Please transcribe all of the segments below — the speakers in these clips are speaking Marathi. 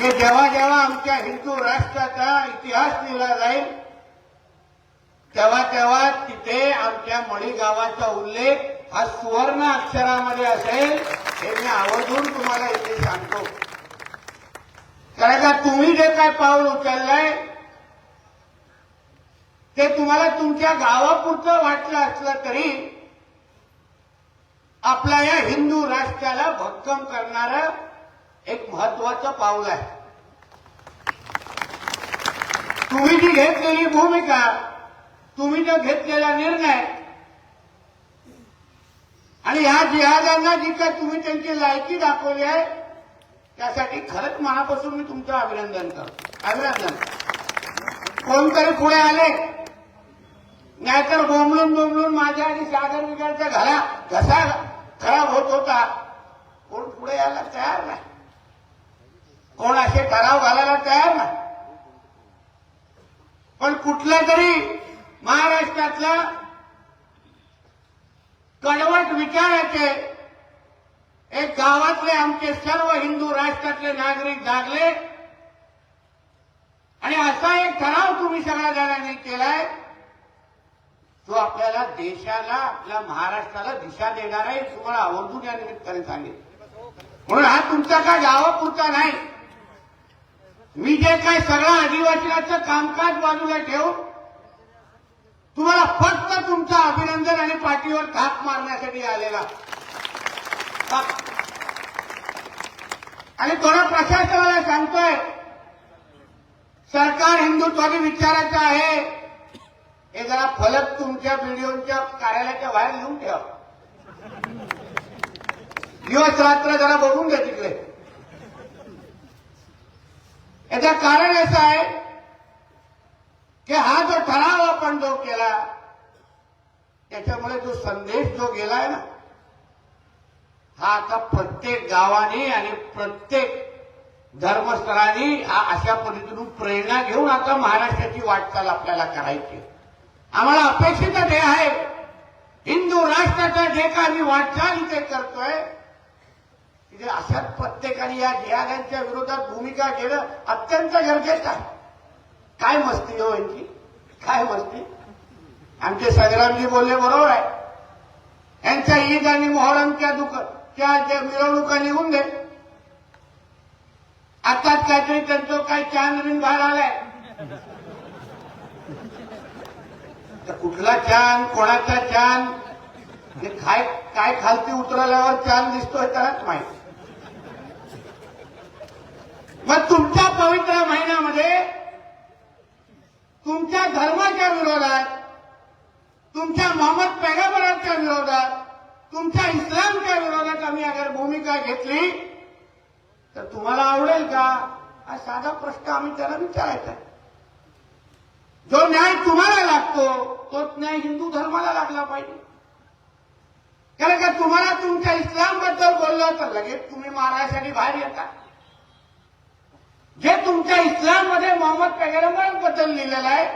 की जेव्हा जेव्हा आमच्या हिंदू राष्ट्राचा इतिहास लिहिला जाईल तेव्हा तेव्हा तिथे आमच्या मळी उल्लेख हा सुवर्ण अक्षरामध्ये असेल हे मी आवर्जून तुम्हाला इथे सांगतो. कारण का तुम्ही जे काय पाऊल उचललंय ते तुम्हाला तुमच्या गावापुरतं वाटलं असलं तरी आपल्या या हिंदू राष्ट्राला भक्कम करणारं एक महत्वाचं पाऊल आहे. तुम्ही जी घेतलेली भूमिका तुम्ही जो घेतलेला निर्णय आणि ह्या जिहादांना जी काय तुम्ही त्यांची लायकी दाखवली आहे त्यासाठी खरंच मनापासून मी तुमचं अभिनंदन करतो. अभिनंदन. कोणतरी पुढे आले नाहीतर बोंबलून बोंबलून माझ्या आणि सागर विकारचा घरा घसा खराब होत होता. कोण पुढे यायला तयार नाही. कोण असे ठराव घालायला तयार ना पण कुठला तरी महाराष्ट्रातला कडवट विचाराचे एक गावातले आमचे सर्व हिंदू राष्ट्रातले नागरिक जागले. आणि असा एक ठराव तुम्ही सगळ्या जणांनी केलाय तो आपल्याला देशाला आपल्या महाराष्ट्राला दिशा देणार आहे तुम्हाला आवर्जून या निमित्ताने सांगेल म्हणून हा तुमचा काय गावापुरता नाही. मी जे काय सगळं आदिवासीचं कामकाज बाजूला ठेव तुम्हाला फक्त तुमचं अभिनंदन आणि पाठीवर थाप मारण्यासाठी आलेला. आणि थोडं प्रशासनाला सांगतोय सरकार हिंदुत्वादी विचाराचं आहे. हे जरा फलक तुमच्या व्हिडिओच्या कार्यालयाच्या बाहेर लिहून ठेवा. दिवस रात्र जरा बघून घ्या याचं कारण असं आहे की हा जो ठराव आपण जो केला त्याच्यामुळे जो संदेश जो गेलाय ना हा आता प्रत्येक गावाने आणि प्रत्येक धर्मस्थळांनी हा अशा पद्धतीतून प्रेरणा घेऊन आता महाराष्ट्राची वाटचाल आपल्याला करायची आम्हाला अपेक्षित हे आहे. हिंदू राष्ट्राचा जे काही वाटचाल इथे करतोय म्हणजे तिथे अशाच प्रत्येकाने या जिहाद्यांच्या विरोधात भूमिका घेणं अत्यंत गरजेचं आहे. काय मस्ती हो यांची? काय मस्ती? आमचे संग्रामजी बोलले बरोबर आहे. यांच्या ईद आणि मोहरमच्या दुख त्या ज्या मिरवणुका निघून दे. आताच काहीतरी त्यांचं काय चांद बिन बाहेर आलाय. तर कुठला चांद कोणाचा चांद हे काय काय खालती उतरल्यावर चांद दिसतोय त्यालाच माहिती. मग तुमच्या पवित्र महिन्यामध्ये तुमच्या धर्माच्या विरोधात तुमच्या मोहम्मद पैगंबरांच्या विरोधात तुमच्या इस्लामच्या विरोधात आम्ही अगर भूमिका घेतली तर तुम्हाला आवडेल का? हा साधा प्रश्न आम्ही त्याला विचारायचा. जो न्याय तुम्हाला लागतो तोच न्याय हिंदू धर्माला लागला पाहिजे. कारण का तुम्हाला तुमच्या इस्लामबद्दल बोललं तर लगेच तुम्ही मारायसाठी बाहेर येता. जे तुमच्या इस्लाममध्ये मोहम्मद पैगंबरांबद्दल लिहिलेलं आहे.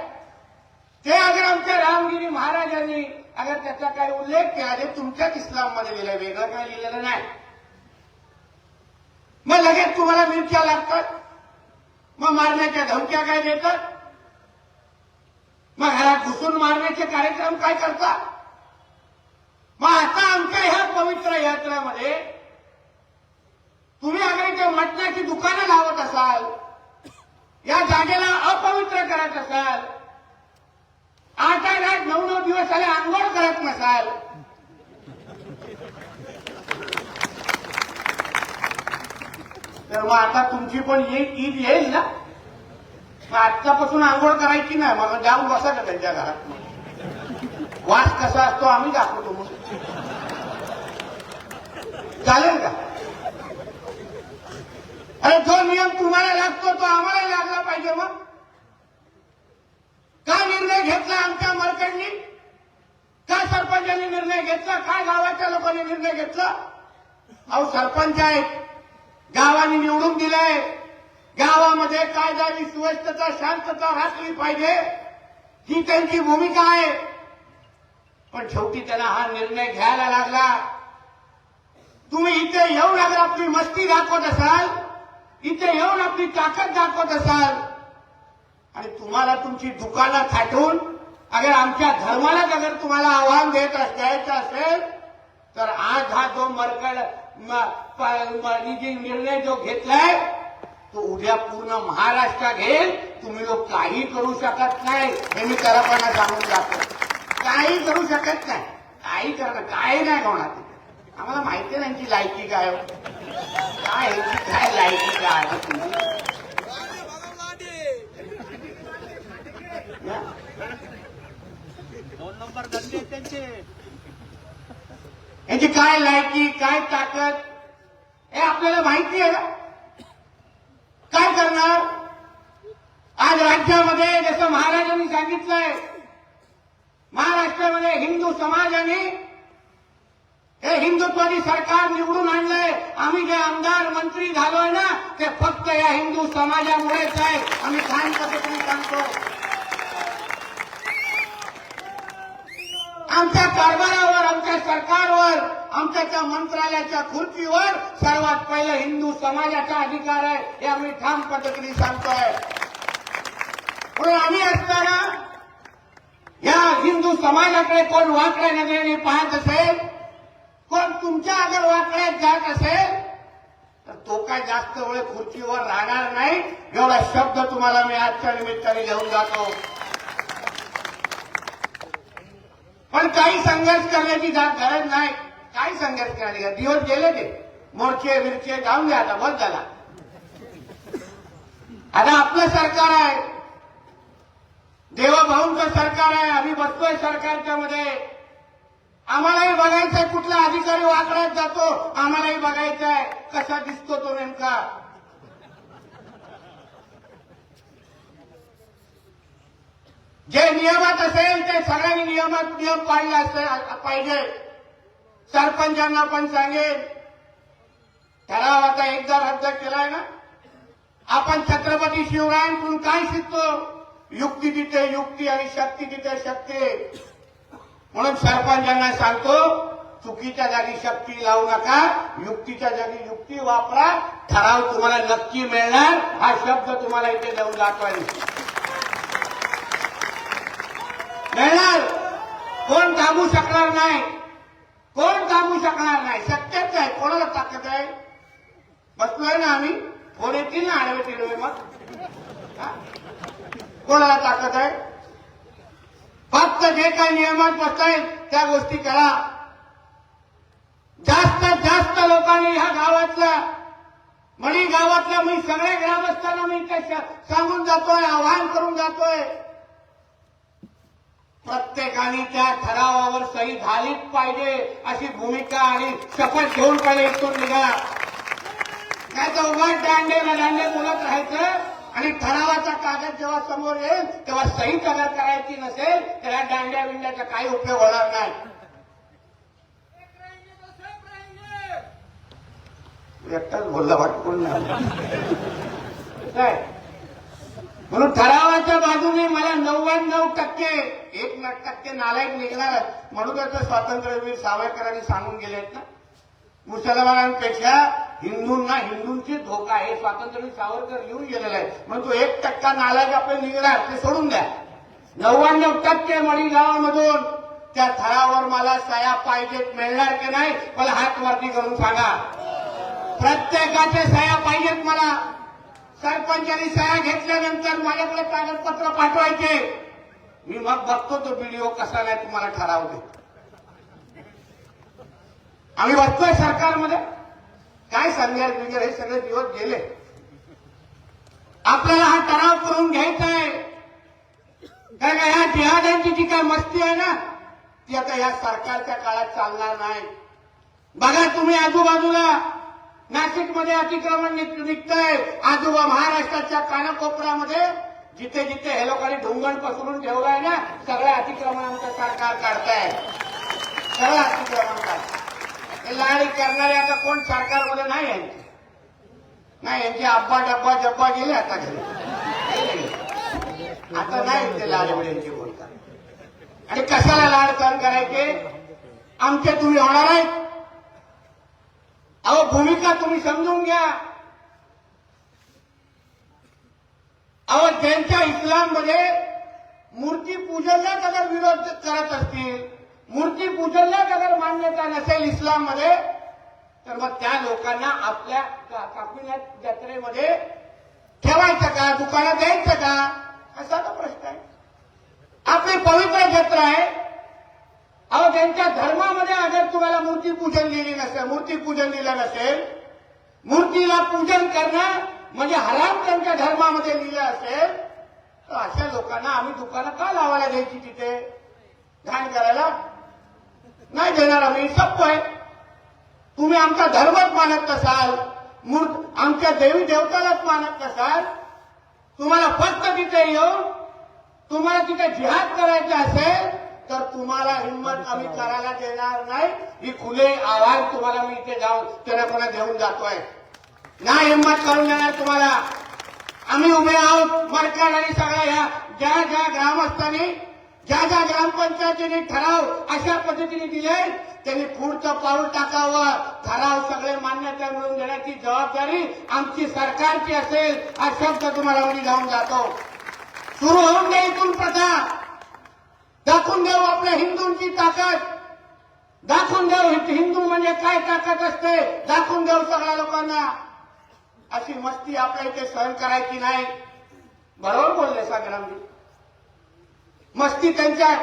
ते अगर आमच्या रामगिरी महाराजांनी अगर त्याचा काही उल्लेख केला ते तुमच्याच इस्लाममध्ये लिहिलं वेगळं काही लिहिलेलं नाही. मग लगेच तुम्हाला मिरच्या लागतात. मग मारण्याच्या धमक्या काय देतात? मग घरात घुसून मारण्याचे कार्यक्रम काय करतात? मग आता आमच्या ह्या पवित्र यात्रेमध्ये मटणाची दुकानं लावत असाल. या जागेला अपवित्र करत असाल. आठ आठ आठ नऊ नऊ दिवस आले आंघोळ करत नसाल. तर मग आता तुमची पण ईद येईल ना? मग आजच्यापासून आंघोळ करायची नाही मग जाऊन बसा का त्यांच्या घरात? वास कसा असतो आम्ही दाखवतो मग. चालेल का? अरे जो नियम तुम्हाला लागतो तो आम्हाला लागला पाहिजे मग. का निर्णय घेतला आमच्या मरकडनी का सरपंचांनी निर्णय घेतला? काय गावाच्या लोकांनी निर्णय घेतला? अहो सरपंच आहेत. गावाने निवडून दिलंय. गावामध्ये कायदा आणि सुव्यवस्था शांतता राखली पाहिजे. ही त्यांची भूमिका आहे. पण शेवटी त्यांना हा निर्णय घ्यायला लागला. तुम्ही इथे येऊ लागला आपली मस्ती दाखवत असाल. इथे येऊन आपली ताकद दाखवत असाल. आणि तुम्हाला तुमची दुकानं थाटून अगर आमच्या धर्मालाच अगर तुम्हाला आव्हान देत अस- द्यायचं असेल तर आज हा जो मरकड म- निर्णय जो घेतलाय तो उद्या पूर्ण महाराष्ट्र घेईल. तुम्ही लोक काही करू शकत नाही हे मी खरपणा सांगून जातो काही करू शकत नाही. काही करणं काही नाही होणार तिथे. आम्हाला माहिती आहे त्यांची लायकी काय. काय काय लायकी काय? दोन नंबर धंदे त्यांचे. यांची काय लायकी काय ताकद? हे आपल्याला माहिती आहे ना? काय करणार? आज राज्यामध्ये जसं महाराजांनी सांगितलंय महाराष्ट्रामध्ये हिंदू समाजाने हे हिंदुत्वादी सरकार निवडून आणलंय आम्ही जे आमदार मंत्री झालोय ना ते फक्त या हिंदू समाजामुळेच आहे. आम्ही काय पद्धतीने सांगतो आमच्या कारभारावर आमच्या सरकारवर आमच्या त्या मंत्रालयाच्या खुर्चीवर सर्वात पहिले हिंदू समाजाचा अधिकार आहे हे आम्ही ठाम पद्धतीने सांगतोय. म्हणून आम्ही असताना या हिंदू समाजाकडे कोण वाकड्या नजरेने पाहत असेल कोण तुमच्या अगर वाकड्यात जात असेल तर तो काय जास्त वेळ खुर्चीवर राहणार नाही? एवढा शब्द तुम्हाला मी आजच्या निमित्ताने घेऊन जातो. पण काही संघर्ष करण्याची गरज नाही. काही संघर्ष करायची दिवस गेले ते. मोर्चे बिरचे जाऊन द्या आता बस झाला. आता आपलं सरकार आहे. देवाभाऊंचं सरकार आहे. आम्ही बसतोय सरकारच्या मध्ये. आम्हालाही बघायचंय कुठला अधिकारी वाकड्यात जातो. आम्हालाही बघायचंय कसा दिसतो तो नेमका. जे नियमात असेल ते सगळ्यांनी नियमात नियम पाळले असले पाहिजे. सरपंचांना पण सांगेल ठराव आता एकदा रद्द केलाय ना? आपण छत्रपती शिवरायांकडून काय शिकतो? युक्ती तिथे युक्ती आणि शक्ती तिथे शक्ती. म्हणून सरपंचांना सांगतो चुकीच्या जागी शक्ती लावू नका युक्तीच्या जागी युक्ती वापरा ठराव तुम्हाला नक्की मिळणार हा शब्द तुम्हाला इथे देऊन दाखवायला मिळणार. कोण थांबू शकणार नाही? कोण थांबू शकणार नाही? शक्यच आहे कोणाला ताकद आहे? बसलोय ना आम्ही? कोण येतील ना आडवे तिडवे मग कोणाला ताकद आहे? फक्त जे काही नियमात बसतायत त्या गोष्टी करा. जास्त जास्त लोकांनी ह्या गावातल्या मणी गावातल्या मी सगळ्या ग्रामस्थांना मी सांगून जातोय आवाहन करून जातोय. प्रत्येकाने त्या ठरावावर सही झालीच पाहिजे अशी भूमिका आणि शपथ घेऊन पाहिजे इथून निघा. नाही तर उगाच दांडेला दांडे बोलत राहायचं. आणि ठरावाचा कागद जेव्हा समोर येईल तेव्हा सही अगर करायची नसेल तर या दांड्या बिंड्याचा काही उपयोग होणार नाही. एकटाच बोलला वाटून काय म्हणून ठरावाच्या बाजूने मला नव्याण्णव टक्के एक लाख टक्के नालायक निघणार म्हणून तर स्वातंत्र्यवीर सावरकरांनी सांगून गेलेत ना. मुसलमानांपेक्षा हिंदूंना हिंदूंची धोका हे स्वातंत्र्य सावरकर लिहून गेलेलं आहे म्हणून तो एक टक्का नालायक आपले निघणार ते सोडून द्या. नव्याण्णव टक्के मणी गावामधून त्या थरावर मला सया पाहिजेत मिळणार की नाही मला हात वरती करून सांगा. प्रत्येकाचे सया पाहिजेत मला. सरपंचांनी सह्या घेतल्यानंतर माझ्याकडे कागदपत्र पाठवायचे. मी मग बघतो तो व्हिडिओ कसा नाही तुम्हाला ठराव देत. आम्ही बघतोय सरकारमध्ये. काय सांगणार वगैरे म्हणजे हे सगळे दिवस गेले? आपल्याला हा तराव करून घ्यायचा आहे कारण का ह्या जिहाद्यांची जी काय मस्ती आहे ना ती आता या सरकारच्या काळात चालणार नाही. बघा तुम्ही आजूबाजूला नाशिकमध्ये अतिक्रमण निघतंय. आजोबा महाराष्ट्राच्या कानाकोपऱ्यामध्ये जिथे जिथे हे लोकांनी ढोंगण पसरून ठेवलंय ना सगळ्या अतिक्रमणांचं सरकार काढताय. सगळं अतिक्रमण काढताय. लाडी करणारे आता कोण सरकारमध्ये नाही यांचे नाही यांचे अब्बा डब्बा जब्बा गेले आता घरी. आता नाही ते लाडवड्यांचे बोलतात. आणि कशाला लाड सहन करायचे? आमचे तुम्ही होणार आहेत. अहो भूमिका तुम्ही समजून घ्या. अहो त्यांच्या इस्लाममध्ये मूर्ती पूजनला त्याला विरोध करत असतील मूर्ती पूजनात अगर मान्यता नसेल इस्लाममध्ये तर मग त्या लोकांना आपल्या का- जत्रेमध्ये ठेवायचं का? दुकानात द्यायचं का? असा तो प्रश्न आहे. आपली पवित्र जत्रा आहे. अहो त्यांच्या धर्मामध्ये अगर तुम्हाला मूर्ती पूजन दिली नसेल मूर्ती पूजन दिलं नसेल मूर्तीला पूजन करणं म्हणजे हराम त्यांच्या धर्मामध्ये लिहिलं असेल तर अशा लोकांना आम्ही दुकानं का लावायला द्यायची तिथे? घाण करायला नाही देणार आम्ही सप्प आहे. तुम्ही आमचा धर्मच मानत असाल मूर्त आमच्या देवी देवतालाच मानत असाल तुम्हाला फक्त तिथे येऊन तुम्हाला तिथे जिहाद करायचा असेल तर तुम्हाला हिंमत आम्ही करायला देणार नाही. ही खुले आव्हान तुम्हाला मी इथे जाऊन त्यांना देऊन जातोय. नाही हिंमत करून देणार तुम्हाला. आम्ही उभे आहोत मरकाड आणि सगळ्या ह्या ज्या ज्या ग्रामस्थांनी ज्या ज्या ग्रामपंचायतीने ठराव अशा पद्धतीने दिले त्यांनी पुढचं पाऊल टाकावं. ठराव सगळे मान्यता मिळवून देण्याची जबाबदारी आमची सरकारची असेल हा शब्द तुम्हाला मी जाऊन जातो. सुरू होऊन दे इथून प्रथा. दाखवून देऊ आपल्या हिंदूंची ताकद. दाखवून देऊ हिंदू म्हणजे काय ताकद असते? दाखवून देऊ सगळ्या लोकांना. अशी मस्ती आपल्या इथे सहन करायची नाही. बरोबर बोलले संग्रामजी. मस्ती त्यांच्या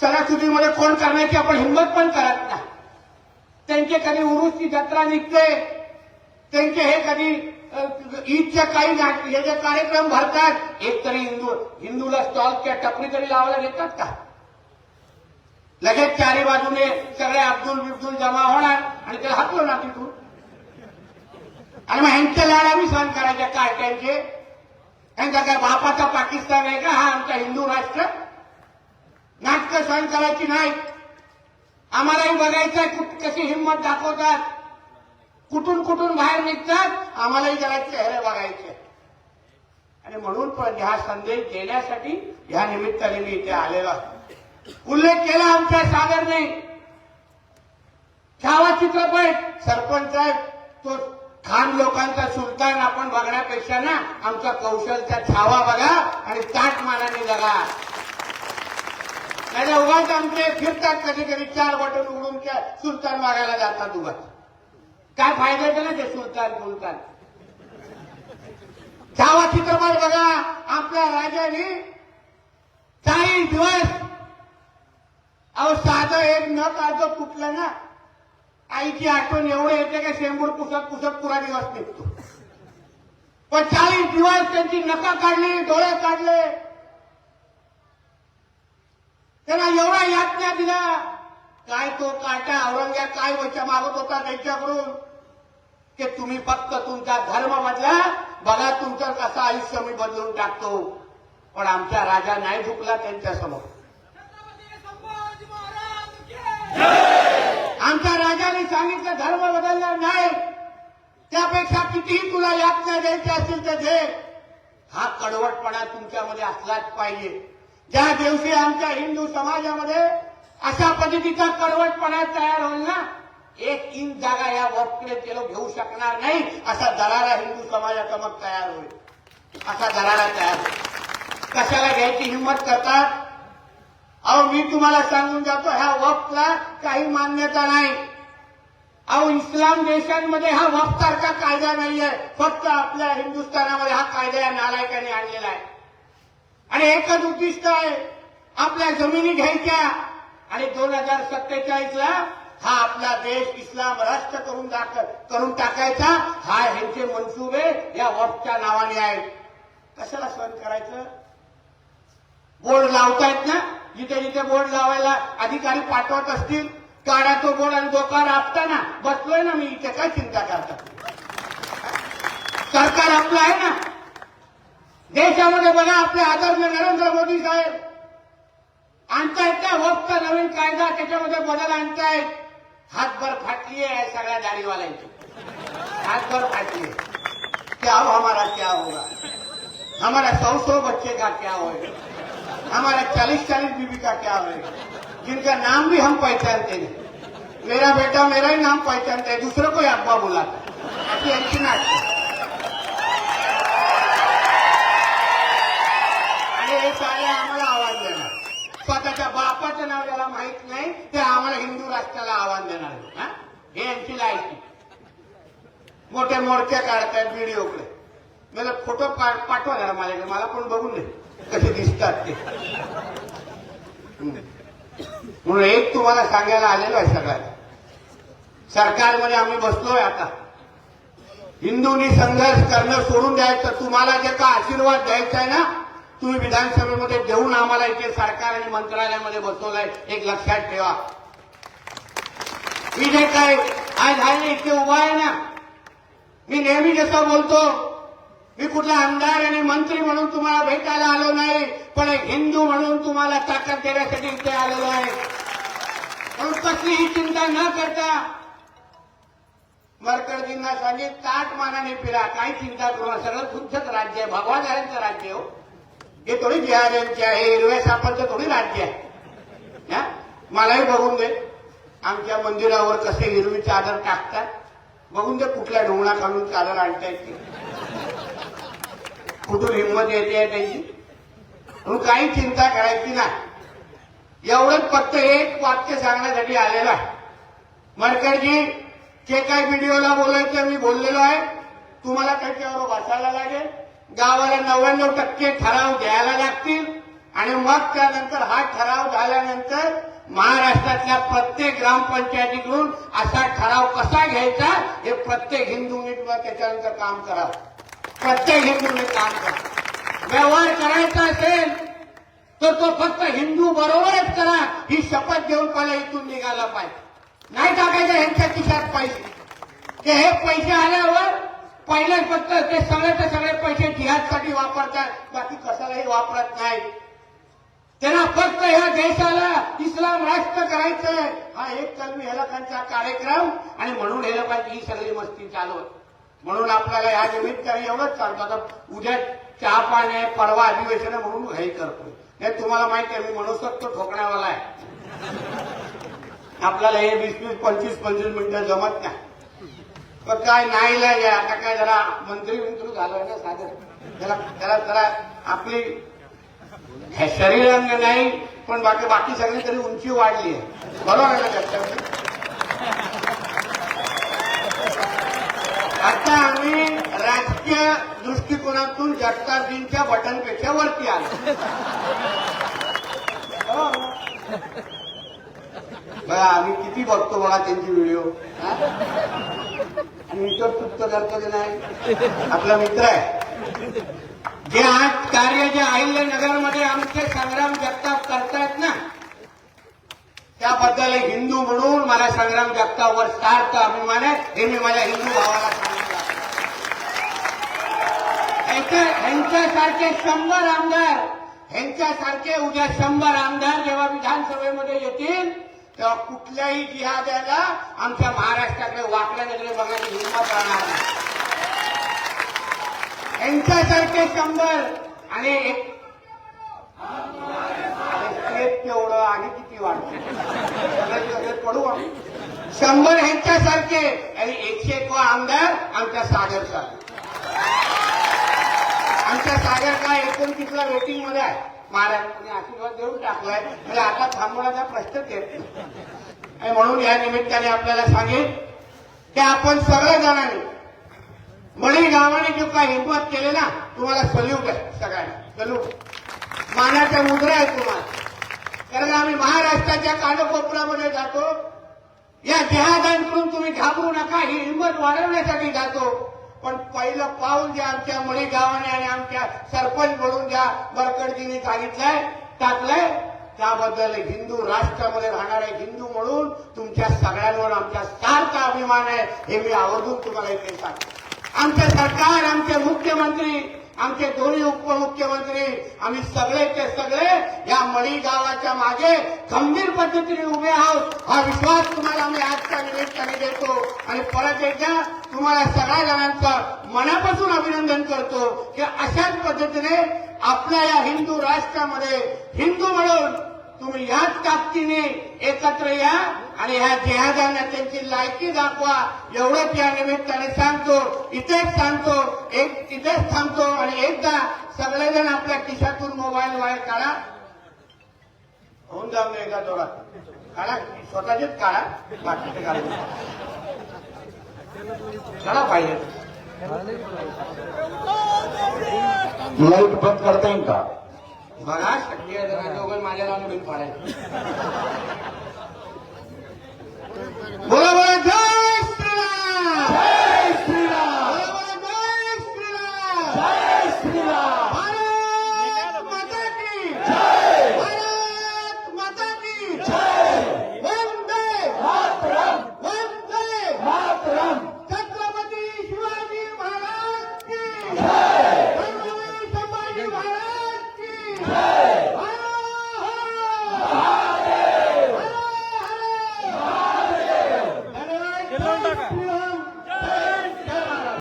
सणासुदीमध्ये कोण करण्याची आपण हिंमत पण करत नाही. त्यांचे कधी उरुसची जत्रा निघते त्यांचे हे कधी ईदच्या काही हे जे कार्यक्रम भरतात एक तरी हिंदू हिंदूला स्टॉल किंवा टपरी तरी लावायला देतात का? लगेच चारी बाजूने सगळे अब्दुल बिब्दुल जमा होणार आणि त्याला हातलो ना तिथून. आणि मग ह्यांच्या लाड आम्ही सहन करायच्या काय त्यांचे? ह्यांचा काय बापाचा पाकिस्तान आहे का? हा आमचा हिंदू राष्ट्र. नाटकं सहन करायची नाही. आम्हालाही बघायचंय कशी हिंमत दाखवतात. कुठून कुठून बाहेर निघतात. आम्हालाही जरा चेहरे बघायचे आणि म्हणून पण हा संदेश देण्यासाठी ह्या निमित्ताने मी इथे आलेलो उल्लेख केला आमच्या सागरने. छावा चित्रपट सरपंच आहे तो खान लोकांचा सुलतान आपण बघण्यापेक्षा ना आमचा कौशलचा छावा बघा आणि ताट मानाने जगा. नाही उगाच आमचे फिरतात कधी कधी चार बटन उघडून त्या सुलतान मागायला जातात उगाच. काय फायदा ना ते सुलतान सुलतान छावा चित्रपट बघा आपल्या राजाने चाळीस दिवस अहो साधं एक न काढतो तुटलं ना आईची आठवण एवढे येते का शेंबूर पुसत पुसत पुरा दिवस निघतो. पण चाळीस दिवस त्यांची नका काढली डोळे काढले. त्यांना एवढा यातना दिला. काय तो काटा औरंग्या काय वच्या मागत होता त्यांच्याकडून? की तुम्ही फक्त तुमचा धर्म बदला बघा तुमचं कसं आयुष्य मी बदलून टाकतो. पण आमचा राजा नाही झुकला त्यांच्यासमोर आमच्या राजाने सांगितलं धर्म बदलला नाही. त्यापेक्षा कितीही तुला यातना द्यायची असेल तर दे. हा कडवटपणा तुमच्यामध्ये असलाच पाहिजे. ज्या दिवशी आमच्या हिंदू समाजामध्ये अशा पद्धतीचा कडवटपणा तयार होईल ना एक इंच जागा या वक्तकडे ते लोक घेऊ शकणार नाही असा दरारा हिंदू समाजाचा मग तयार होईल. असा दरारा तयार होईल. कशाला घ्यायची हिंमत करतात? अहो मी तुम्हाला सांगून जातो ह्या वक्फला काही मान्यता नाही. अहो इस्लाम देशांमध्ये हा वक्फ सारखा कायदा नाहीये. फक्त आपल्या हिंदुस्थानामध्ये हा कायदा या नालायकाने आणलेला आहे. आणि एकच उद्दिष्ट आहे. आपल्या जमिनी घ्यायच्या. आणि दोन हजार सत्तेचाळीसला हा आपला देश इस्लाम राष्ट्र करून करून टाकायचा. हा ह्यांचे मनसुबे या वॉफच्या नावाने आहेत. कशाला सहन करायचं? बोर्ड लावतायत ना? जिथे जिथे बोर्ड लावायला अधिकारी पाठवत असतील काढा तो बोर्ड आणि डोका राबताना बसलोय ना मी. इथे काय चिंता करता? सरकार आपलं आहे ना? देशामध्ये बघा आपले आदरणीय नरेंद्र मोदी साहेब. आणतायत त्या वक्त? नवीन कायदा त्याच्यामध्ये बदल आणतायत. हातभर फाटली आहे सगळ्या दाढीवाल्यांची. हातभर फाटली क्या हो हमारा क्या होगा? हमारा सौ सौ बच्चे का क्या होगा हमारा चालीस चालीस बीबी का क्या होगा जिनका नाम भी हम पहचानते नहीं। मेरा बेटा मेरा ही नाम पहचानता है दूसरे को अब्बा बुलाता है। ऐसी यांची नाटक साऱ्या आम्हाला आवाज देणार. स्वतःच्या बापाचं नाव ज्याला माहीत नाही ते आम्हाला हिंदू राष्ट्राला आवाज देणार हे? यांची लायकी. मोठे मोर्चे काढतात व्हिडिओकडे. मला फोटो पाठवा जरा माझ्याकडे मला पण बघू नये कसे दिसतात ते. म्हणून एक तुम्हाला सांगायला आलेलो आहे सगळ्यात सरकारमध्ये आम्ही बसलोय आता. हिंदूंनी संघर्ष करणं सोडून द्यायचं तुम्हाला जे का आशीर्वाद द्यायचा आहे ना तुम्ही विधानसभेमध्ये देऊन आम्हाला इथे सरकार आणि मंत्रालयामध्ये बसवलंय. एक लक्षात ठेवा. मी जे काय आज आहे इथे उभा आहे ना मी नेहमी जसं बोलतो मी कुठला आमदार आणि मंत्री म्हणून तुम्हाला भेटायला आलो नाही पण एक हिंदू म्हणून तुम्हाला ताकद देण्यासाठी इथे आलेलो आहे. म्हणून कसलीही चिंता न करता मरकरजींना सांगित ताट मानाने फिरा काही चिंता करू सगळं तुमचंच राज्य आहे. भगवादारांचं राज्य हो. हे थोडी जिहाद्यांचे आहे हिरव्या सापांचं थोडी राज्य आहे मलाही बघून दे. आमच्या मंदिरावर कसे हिरवी चादर टाकतात बघून दे कुठल्या ढोंगणा काढून चादर आणतायत ते. कुठून हिंमत येते त्यांची? म्हणून काही चिंता करायची ना. एवढंच फक्त एक वाक्य सांगण्यासाठी आलेलं आहे. मडकरजी जे काय व्हिडिओला बोलायचं मी बोललेलो आहे. तुम्हाला त्याच्यावर बसायला लागेल. गावाला नव्याण्णव टक्के ठराव द्यायला लागतील. आणि मग त्यानंतर हा ठराव झाल्यानंतर महाराष्ट्रातल्या प्रत्येक ग्रामपंचायतीकडून असा ठराव कसा घ्यायचा हे प्रत्येक हिंदूंनी किंवा त्याच्यानंतर काम करावं. प्रत्येक हिंदूंनी काम करावं. व्यवहार करायचा असेल तर तो फक्त हिंदू बरोबरच करा. ही शपथ घेऊन पहिला इथून निघाला पाहिजे. नाही टाकायचं ह्यांच्या खिशात पैसे. ते हे पैसे आल्यावर पहिलं फक्त ते सगळ्याचे सगळे पैसे जिहादसाठी वापरतात बाकी कशालाही वापरत नाही. त्यांना फक्त ह्या देशाला इस्लाम राष्ट्र करायचंय. हा एक कलमी हे लोकांचा कार्यक्रम आणि म्हणून हे लोकांची ही सगळी मस्ती चालू म्हणून आपल्याला या निमित्ताने एवढंच सांगतो. आता उद्या चहा पाणी आहे परवा अधिवेशन आहे म्हणून हे करतो. हे तुम्हाला माहिती आहे मी मनोसत्व ठोकण्यावाला आहे. आपल्याला हे वीस वीस पंचवीस पंचवीस मिनिटं जमत नाही. पण काय नाही लागे आता काय जरा मंत्री मंत्री झालं ना साधं. त्याला त्याला जरा आपली शरीरांग नाही पण बाकी बाकी सगळी तरी उंची वाढली आहे. बरोबर आहे ना त्याच्यामध्ये आता आम्ही राजकीय दृष्टिकोनातून जगतारजींच्या बटनपेक्षा वरती आलो. बघा आम्ही किती बघतो बघा त्यांची व्हिडिओ. आणि इतर तृप्त करतो की नाही आपला मित्र आहे. जे आज कार्य जे अहिल्यानगरमध्ये आमचे संग्राम जगताप करतायत ना त्याबद्दल एक हिंदू म्हणून मला संग्राम जगतावर सार्थ अभिमान आहे. हे मी माझ्या हिंदू भावाला सांगितलं ह्यांच्यासारखे शंभर आमदार ह्यांच्यासारखे उद्या शंभर आमदार जेव्हा विधानसभेमध्ये येतील तेव्हा कुठल्याही जिहाद्याला आमच्या महाराष्ट्राकडे वाकड्या नजरे बघायची हिंमत राहणार नाही. यांच्यासारखे शंभर आणि एक तेवढं आणि किती वाढत? पडू शंभर ह्यांच्यासारखे आणि एकशे एक आमदार आमच्या सागरचा. आमच्या सागरचा काय एकोणतीसला रेटिंगमध्ये आहे. महाराजांनी आशीर्वाद देऊन टाकलाय. म्हणजे आता थांबवण्याचा प्रश्नच येत आणि म्हणून या निमित्ताने आपल्याला सांगेन की आपण सगळ्या जणांनी मणी गावाने जो काय हिंमत केले ना तुम्हाला सल्यूट आहे सगळ्यांना. सल्यूट. मानाच्या मुद्रा आहे तुम्हाला. कारण आम्ही महाराष्ट्राच्या कानकोपऱ्यामध्ये जातो. या जहाजांकडून तुम्ही घाबरू नका ही हिंमत वाढवण्यासाठी जातो. पण पहिलं पाऊल जे आमच्या मणीगावाने आणि आमच्या सरपंच म्हणून ज्या बरकडजींनी सांगितलंय टाकलंय त्याबद्दल हिंदू राष्ट्रामध्ये राहणारे हिंदू म्हणून तुमच्या सगळ्यांवर आमच्या सारखा अभिमान आहे हे मी आवर्जून तुम्हाला इथे सांगतो. आमचे सरकार आमचे मुख्यमंत्री आमचे दोन्ही उपमुख्यमंत्री आम्ही सगळे ते सगळे या मणी गावाच्या मागे गंभीर पद्धतीने उभे आहोत. हा विश्वास तुम्हाला आम्ही आजच्या निमित्ताने देतो. आणि परत एकदा तुम्हाला सगळ्या जणांचं मनापासून अभिनंदन करतो की अशाच पद्धतीने आपल्या या हिंदू राष्ट्रामध्ये हिंदू म्हणून तुम्ही याच ताकदीने एकत्र या आणि ह्या जेहादांना त्यांची लायकी दाखवा. एवढंच या निमित्ताने सांगतो. इथेच सांगतो. एक इथेच थांबतो आणि एकदा सगळेजण आपल्या खिशातून मोबाईल वाय काढा. होऊन जाऊ नये एका जोरात. काढा. स्वतःचेच काढा. बाकीचे काढा पाहिजे लाइट बंद करता येईल का? बघा शक्ती आहे दोघं माझ्या लावून बिल पाडायचं. बरोबर